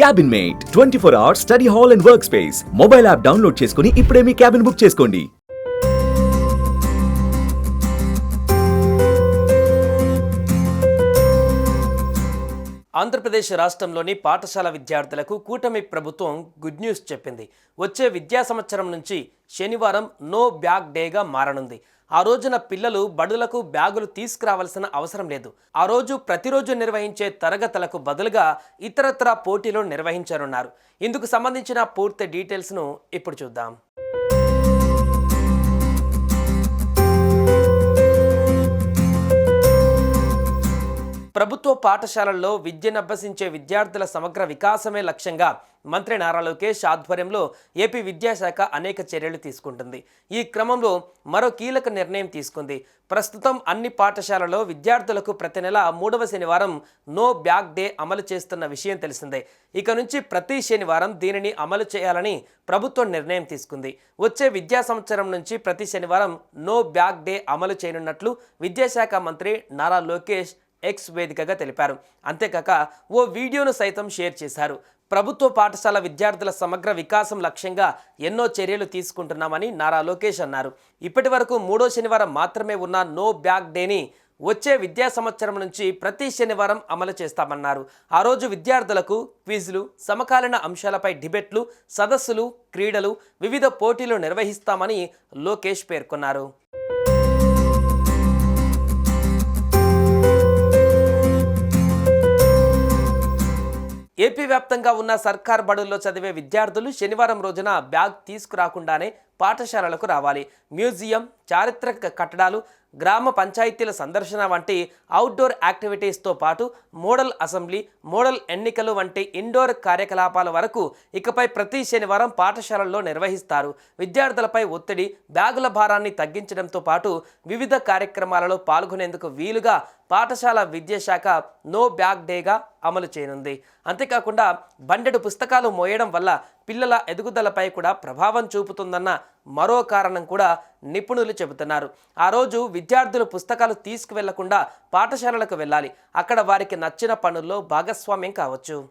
Cabin mate twenty four hours study hall and work space mobile app download చేసుకుని ఇప్పుడే మీ cabin book చేసుకోండి. ఆంధ్రప్రదేశ్ రాష్ట్రంలోని పాఠశాల విద్యార్థులకు కూటమి ప్రభుత్వం గుడ్ న్యూస్ చెప్పింది. వచ్చే విద్యా సంవత్సరం నుంచి శనివారం నో బ్యాక్ డేగా మారనుంది. ఆ రోజున పిల్లలు బడులకు బ్యాగులు తీసుకురావాల్సిన అవసరం లేదు. ఆ రోజు ప్రతిరోజు నిర్వహించే తరగతులకు బదులుగా ఇతరత్ర పోటీలు నిర్వహించనున్నారు. ఇందుకు సంబంధించిన పూర్తి డీటెయిల్స్ను ఇప్పుడు చూద్దాం. ప్రభుత్వ పాఠశాలల్లో విద్యను అభ్యసించే విద్యార్థుల సమగ్ర వికాసమే లక్ష్యంగా మంత్రి నారా లోకేష్ ఆధ్వర్యంలో ఏపీ విద్యాశాఖ అనేక చర్యలు తీసుకుంటుంది. ఈ క్రమంలో మరో కీలక నిర్ణయం తీసుకుంది. ప్రస్తుతం అన్ని పాఠశాలలో విద్యార్థులకు ప్రతి నెల మూడవ శనివారం నో బ్యాగ్ డే అమలు చేస్తున్న విషయం తెలిసిందే. ఇక నుంచి ప్రతి శనివారం దీనిని అమలు చేయాలని ప్రభుత్వం నిర్ణయం తీసుకుంది. వచ్చే విద్యా సంవత్సరం నుంచి ప్రతి శనివారం నో బ్యాగ్ డే అమలు చేయనున్నట్లు విద్యాశాఖ మంత్రి నారా లోకేష్ ఎక్స్ వేదికగా తెలిపారు. అంతేకాక ఓ వీడియోను సైతం షేర్ చేశారు. ప్రభుత్వ పాఠశాల విద్యార్థుల సమగ్ర వికాసం లక్ష్యంగా ఎన్నో చర్యలు తీసుకుంటున్నామని నారా లోకేష్ అన్నారు. ఇప్పటి వరకు మూడో శనివారం మాత్రమే ఉన్న నో బ్యాగ్ డేని వచ్చే విద్యా సంవత్సరం నుంచి ప్రతి శనివారం అమలు చేస్తామన్నారు. ఆ రోజు విద్యార్థులకు క్విజ్లు సమకాలీన అంశాలపై డిబేట్లు సదస్సులు క్రీడలు వివిధ పోటీలు నిర్వహిస్తామని లోకేష్ పేర్కొన్నారు. ఏపీ వ్యాప్తంగా ఉన్న సర్కార్ బడుల్లో చదివే విద్యార్థులు శనివారం రోజున బ్యాగ్ తీసుకురాకుండానే పాఠశాలలకు రావాలి. మ్యూజియం చారిత్రక కట్టడాలు గ్రామ పంచాయతీల సందర్శన వంటి అవుట్డోర్ యాక్టివిటీస్తో పాటు మోడల్ అసెంబ్లీ మోడల్ ఎన్నికలు వంటి ఇండోర్ కార్యకలాపాల వరకు ఇకపై ప్రతి శనివారం పాఠశాలల్లో నిర్వహిస్తారు. విద్యార్థులపై ఒత్తిడి బ్యాగుల భారాన్ని తగ్గించడంతో పాటు వివిధ కార్యక్రమాలలో పాల్గొనేందుకు వీలుగా పాఠశాల విద్యాశాఖ నో బ్యాగ్ డేగా అమలు చేయనుంది. అంతేకాకుండా బండెడు పుస్తకాలు మోయడం వల్ల పిల్లల ఎదుగుదలపై కూడా ప్రభావం చూపుతుందన్న మరో కారణం కూడా నిపుణులు చెబుతున్నారు. ఆ రోజు విద్యార్థులు పుస్తకాలు తీసుకువెళ్ళకుండా పాఠశాలలకు వెళ్ళాలి. అక్కడ వారికి నచ్చిన పనుల్లో భాగస్వామ్యం కావచ్చు.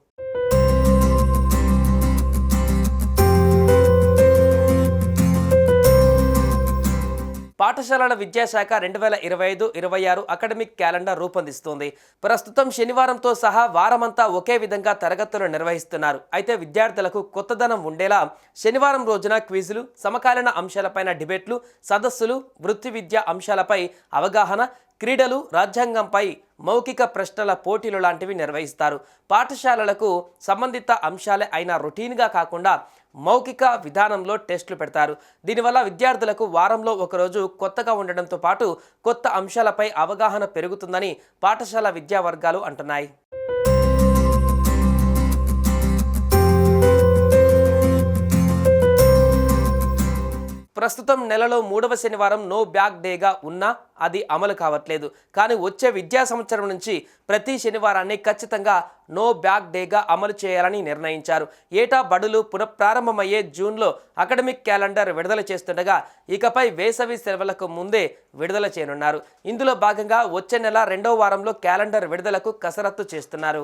పాఠశాలల విద్యాశాఖ రెండు వేల ఇరవై ఐదు ఇరవై ఆరు అకాడమిక్ క్యాలెండర్ రూపొందిస్తోంది. ప్రస్తుతం శనివారంతో సహా వారమంతా ఒకే విధంగా తరగతులు నిర్వహిస్తున్నారు. అయితే విద్యార్థులకు కొత్తదనం ఉండేలా శనివారం రోజున క్విజులు సమకాలీన అంశాలపైన డిబేట్లు సదస్సులు వృత్తి విద్య అంశాలపై అవగాహన క్రీడలు రాజ్యాంగంపై మౌఖిక ప్రశ్నల పోటీలు లాంటివి నిర్వహిస్తారు. పాఠశాలలకు సంబంధిత అంశాలే అయినా రొటీన్గా కాకుండా మౌఖిక విధానంలో టెస్టులు పెడతారు. దీనివల్ల విద్యార్థులకు వారంలో ఒకరోజు కొత్తగా ఉండడంతో పాటు కొత్త అంశాలపై అవగాహన పెరుగుతుందని పాఠశాల విద్యా వర్గాలు అంటున్నాయి. ప్రస్తుతం నెలలో మూడవ శనివారం నో బ్యాక్ డేగా ఉన్నా అది అమలు కావట్లేదు. కానీ వచ్చే విద్యా సంవత్సరం నుంచి ప్రతి శనివారాన్ని ఖచ్చితంగా నో బ్యాక్ డేగా అమలు చేయాలని నిర్ణయించారు. ఏటా బడులు పునఃప్రారంభమయ్యే జూన్లో అకాడమిక్ క్యాలెండర్ విడుదల చేస్తుండగా ఇకపై వేసవి సెలవులకు ముందే విడుదల చేయనున్నారు. ఇందులో భాగంగా వచ్చే నెల రెండో వారంలో క్యాలెండర్ విడుదలకు కసరత్తు చేస్తున్నారు.